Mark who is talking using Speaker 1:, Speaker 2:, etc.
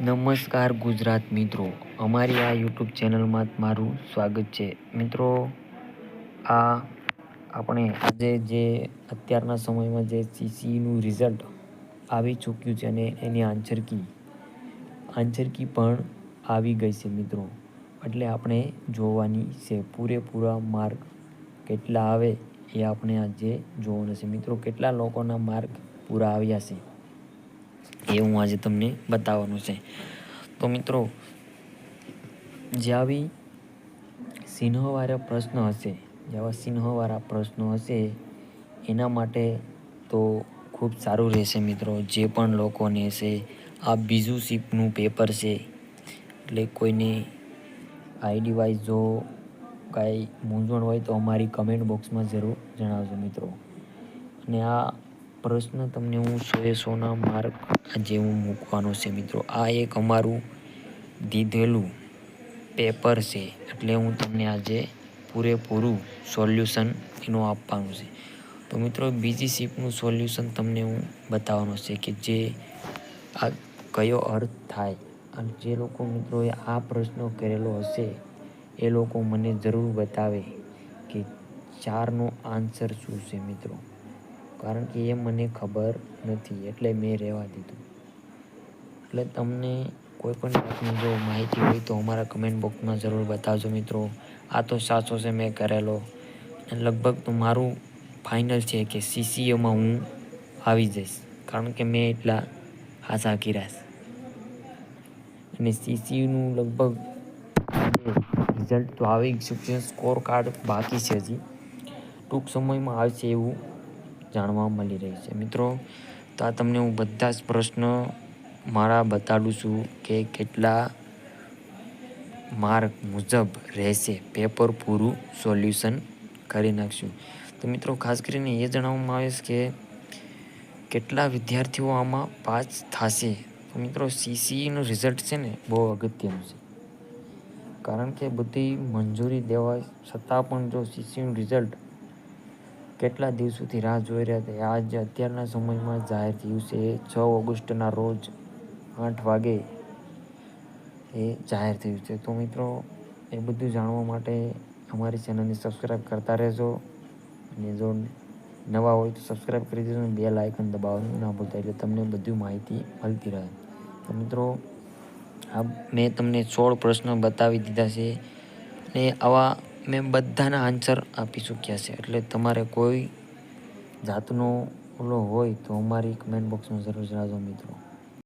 Speaker 1: નમસ્કાર ગુજરાત મિત્રો. અમારી આ યુટ્યુબ ચેનલમાં મારું સ્વાગત છે. મિત્રો, આ આપણે આજે જે અત્યારના સમયમાં જે સીસીનું રિઝલ્ટ આવી ચૂક્યું છે અને એની આન્સર કી પણ આવી ગઈ છે મિત્રો. એટલે આપણે જોવાની છે પૂરેપૂરા માર્ક કેટલા આવે એ આપણે આજે જોવાનું છે. મિત્રો, કેટલા લોકોના માર્ક પૂરા આવ્યા છે? એ હું આજે તમને બતાવવાનું છે. તો મિત્રો જે આવી સિંહવાળા પ્રશ્ન હશે, જેવા સિંહવાળા પ્રશ્નો હશે, એના માટે તો ખૂબ સારું રહેશે મિત્રો, જે પણ લોકોને છે, આ બીજું શિપનું પેપર છે, એટલે કોઈને આઈડી વાઇઝ જો કાંઈ મૂંઝવણ હોય તો અમારી કમેન્ટ બોક્સમાં જરૂર જણાવજો મિત્રો. અને આ પ્રશ્ન તમને હું સોએ સોના માર્ક આજે હું મૂકવાનો છે મિત્રો. આ એક અમારું દીધેલું પેપર છે. એટલે હું તમને આજે પૂરેપૂરું સોલ્યુશન એનું આપવાનું છે. તો મિત્રો, બીજી શીપનું સોલ્યુશન તમને હું બતાવવાનો છે કે જે આ કયો અર્થ થાય. અને જે લોકો મિત્રોએ આ પ્રશ્ન કરેલો હશે, એ લોકો મને જરૂર બતાવે કે ચારનો આન્સર શું છે મિત્રો? કારણ કે એ મને ખબર નથી, એટલે મેં રહેવા દીધું. એટલે તમને કોઈ પણ જાતની જો માહિતી હોય તો અમારા કમેન્ટ બોક્સમાં જરૂર બતાવજો મિત્રો. આ તો સાચો છે, મેં કરેલો. લગભગ તો મારું ફાઇનલ છે કે સીસીઓમાં હું આવી જઈશ. કારણ કે મેં એટલા આશા કર્યા છે. અને સીસીનું લગભગ રિઝલ્ટ તો આવી ગયું સ્કોર કાર્ડ બાકી છે હજી. ટૂંક સમયમાં આવશે એવું જાણવા મળી રહી છે. મિત્રો, તો આ તમને હું બધા જ પ્રશ્ન મારા બતાડું છું કે કેટલા માર્ક મુજબ રહેશે પેપર પૂરું સોલ્યુશન કરી નાખશું. તો મિત્રો, ખાસ કરીને એ જણાવવામાં આવે છે કે કેટલા વિદ્યાર્થીઓ આમાં પાસ થશે. તો મિત્રો સીસીઈનું રિઝલ્ટ છે ને બહુ અગત્યનું છે. કારણ કે બધી મંજૂરી દેવા છતાં પણ જો સીસીનું રિઝલ્ટ કેટલા દિવસોથી રાહ જોઈ રહ્યા હતા આજ અત્યારના સમયમાં જાહેર થયું છે છ ઓગસ્ટના રોજ આઠ વાગે એ જાહેર થયું છે. તો મિત્રો, એ બધું જાણવા માટે અમારી ચેનલને સબસ્ક્રાઈબ કરતા રહેજો. અને જો નવા હોય તો સબસ્ક્રાઈબ કરી દેજો અને બે લાઇકન દબાવવાનું ના ભૂલતા એટલે તમને બધી માહિતી મળતી રહે. તો મિત્રો, આ મેં તમને સોળ પ્રશ્નો બતાવી દીધા છે. અને આવા મેં બધાના આન્સર આપી ચૂક્યા છે. એટલે તમારે કોઈ જાતનો ઓલો હોય તો અમારી કમેન્ટ બોક્સમાં જરૂર જણાવજો મિત્રો.